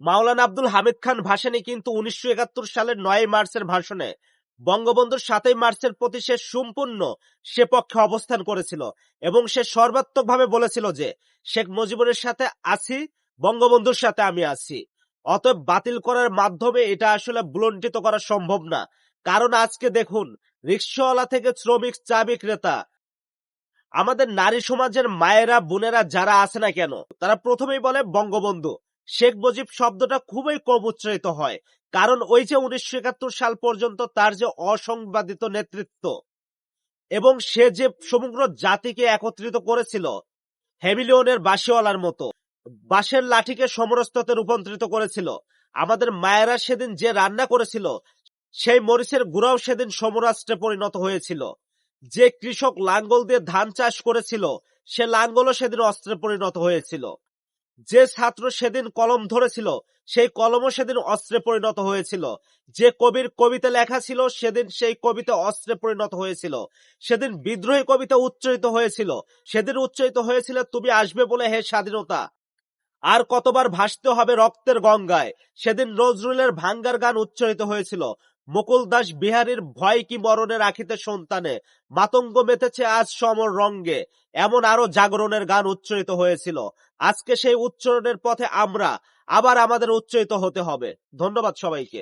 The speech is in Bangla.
মাওলানা আব্দুল হামিদ খান ভাসানী কিন্তু উনিশশো একাত্তর সালের নয় মার্চের ভাষণে বঙ্গবন্ধুর সাতই মার্চের প্রতি সে সম্পূর্ণ, সে পক্ষে অবস্থান করেছিল এবং সে সর্বাত্মকভাবে বলেছিল যে, শেখ মুজিবুরের সাথে আছি, বঙ্গবন্ধুর সাথে আমি আছি। অতএব বাতিল করার মাধ্যমে এটা আসলে বুলন্টিত করা সম্ভব না। কারণ আজকে দেখুন, রিক্সাওয়ালা থেকে শ্রমিক চা বিক্রেতা আমাদের নারী সমাজের মায়েরা, বোনেরা যারা আছে না কেন, তারা প্রথমেই বলে বঙ্গবন্ধু। শেখ মুজিব শব্দটা খুবই কম উচ্চারিত হয়, কারণ ওই যে উনিশশো একাত্তর সাল পর্যন্ত তার যে অসংবাদিত নেতৃত্ব এবং সে যে সমগ্র জাতিকে একত্রিত করেছিল হেমিলিয়নের বাসিওয়ালার মতো, বাঁশের লাঠিকে সমরস্ততে রূপান্তরিত করেছিল। আমাদের মায়েরা সেদিন যে রান্না করেছিল, সেই মরিচের গুড়াও সেদিন সমরাষ্ট্রে পরিণত হয়েছিল। যে কৃষক লাঙ্গল দিয়ে ধান চাষ করেছিল, সে লাঙ্গলও সেদিন অস্ত্রে পরিণত হয়েছিল। যে ছাত্র সেদিন কলম ধরেছিল, সেই কলমও সেদিন অস্ত্রে পরিণত হয়েছিল। যে কবির কবিতা লেখা ছিল, সেদিন সেই কবিতা অস্ত্রে পরিণত হয়েছিল। সেদিন বিদ্রোহী কবিতা উচ্চারিত হয়েছিল। সেদিন উচ্চারিত হয়েছিল, তুমি আসবে বলে হে স্বাধীনতা। আর কতবার ভাসতে হবে রক্তের গঙ্গায়। সেদিন নজরুলের ভাঙ্গার গান উচ্চারিত হয়েছিল। মুকুল দাস বিহারীর ভয় কি মরণের রাখিতে সন্তানে? মাতঙ্গ মেতেছে আজ সমর রঙ্গে। এমন আরও জাগরণের গান উচ্চারিত হয়েছিল। আজকে সেই উচ্চারণের পথে আমরা আবার আমাদের উচ্চারিত হতে হবে। ধন্যবাদ সবাইকে।